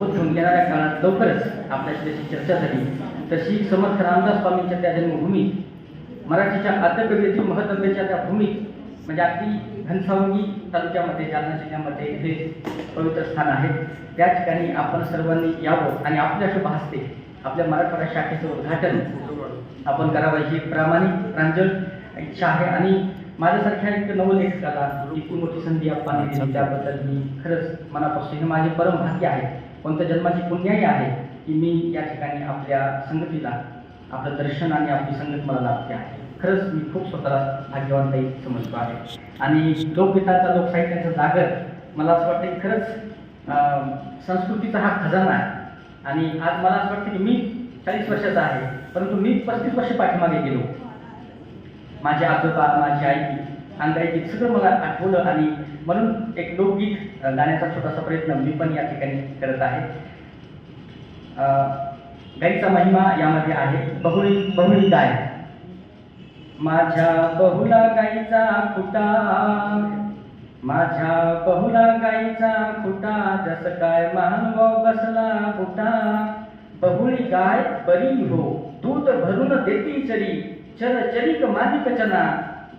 घेऊन येणाऱ्या काळात लवकरच आपल्याशी त्याची चर्चा झाली तशी समर्थ रामदास स्वामींच्या त्या जन्मभूमीत मराठीच्या आद्यकवीतील महत्त्वाच्या त्या भूमीत म्हणजे अगदी घनसावंगी तालुक्यामध्ये जालना जिल्ह्यामध्ये हे पवित्र स्थान आहे. त्या ठिकाणी आपण सर्वांनी यावं आणि आपल्या शुभ हस्ते आपल्या मराठवाडा शाखेचं उद्घाटन आपण करावं ही प्रामाणिक प्रांजळ इच्छा आहे आणि माझ्यासारख्या एक नवलेखकाला इतकी मोठी संधी आपण दिली. त्याबद्दल मी खरंच मनापासून हे माझे परम भाग्य आहे. कोणत्या जन्माची पुण्याही आहे की मी या ठिकाणी आपल्या संगतीला आपलं दर्शन आणि आपली संगत मला लाभते आहे. खरंच मी खूप स्वतःला भाग्यवानताही समजतो आहे. आणि लोकगीताचा लोकसाहित्याचा जागर मला असं वाटतं की खरंच संस्कृतीचा हा खजाना आहे. आणि आज मला असं वाटतं की मी चाळीस वर्षाचा आहे परंतु मी पस्तीस वर्ष पाठीमागे गेलो. माझे आजोबा माझी आई सांगायची सगळं मला आठवलं आणि म्हणून एक लोकगीत गाण्याचा छोटासा प्रयत्न मी पण या ठिकाणी करत आहे. गाईचा महिमा यामध्ये आहे. बहुळी बहुळी गाय. माझ्या बहुला गाईचा खुटा. माझ्या बहुला गाईचा खुटा जस काय महानुभाव बसला खुटा बहुळी गाय बरी हो दूध भरून देती चरी. चर चरिक चना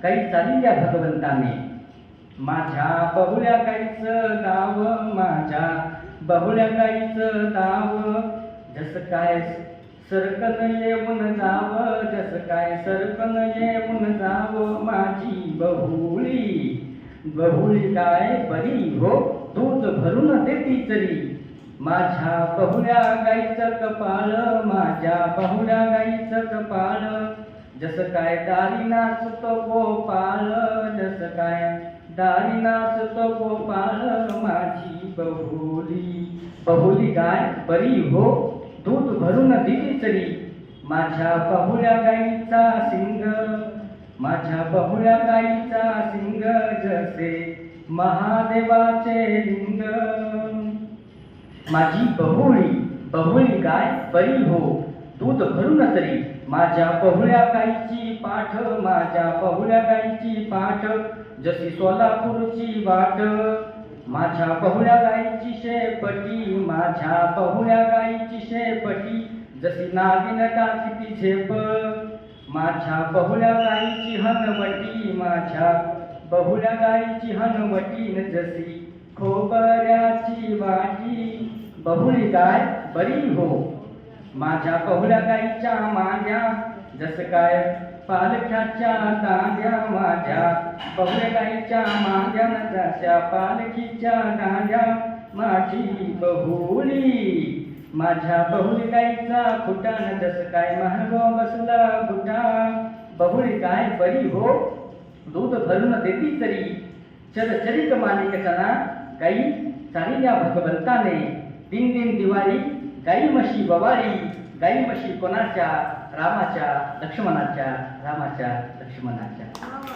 काही गाई चालिल्या भगवंताने. माझ्या बहुल्या गाईचं गाव माझ्या बहुल्या गाईचं गाव जस काय सरकन येऊन जाव जस काय सरकन येऊन जाव माझी बहुळी. बहुळी काय बरी हो दूध भरून देती तरी. माझ्या बहुल्या गाईचं कपाळ माझ्या बहुल्या गाईचं कपाळ. जस काय दारी नाचतो गोपाळ जस काय दारी नाचतो गोपाळ माझी बहुली बहुली गाय बरी हो दूध भरून दिली तरी माझ्या बहुल्या गाईचा सिंग माझ्या बहुल्या गाईचा सिंग जसे महादेवाचे लिंग. माझी बहुळी बहुळी गाय बरी हो दूध भरून तरी माझ्या पहुळ्या गाईची पाठ माझ्या पहुळ्या गाईची पाठ जशी सोलापूरची वाट. माझ्या पहुळ्या गाईची शेपटी माझ्या पहुळ्या गाईची शेपटी जशी नागिन टाकीती झेप. माझ्या बहुळ्या गाईची हनवटी माझ्या बहुळ्या गाईची हनवटी न जशी खोबऱ्याची वाटी. बहुळी गाय बरी हो. माझ्या बहुल्या गाईच्या माझ्या जस काय पालख्याच्या दांड्या माझ्या. बहुल्या गाईच्या माझ्या न जशा पालखीच्या दांड्या. माझी बहुली माझ्या बहुली गाईचा खुटा न जस काय महागो बसला खुटा. बहुळी गाय बरी हो? दूध भरून देती तरी. चरचरित मालिकेचा ना. काही चालिल्या भगवंताने. दिन दिन दिवाळी गाई म्हशी बवारी गाई म्हशी कोणाच्या? रामाच्या लक्ष्मणाच्या रामाच्या लक्ष्मणाच्या.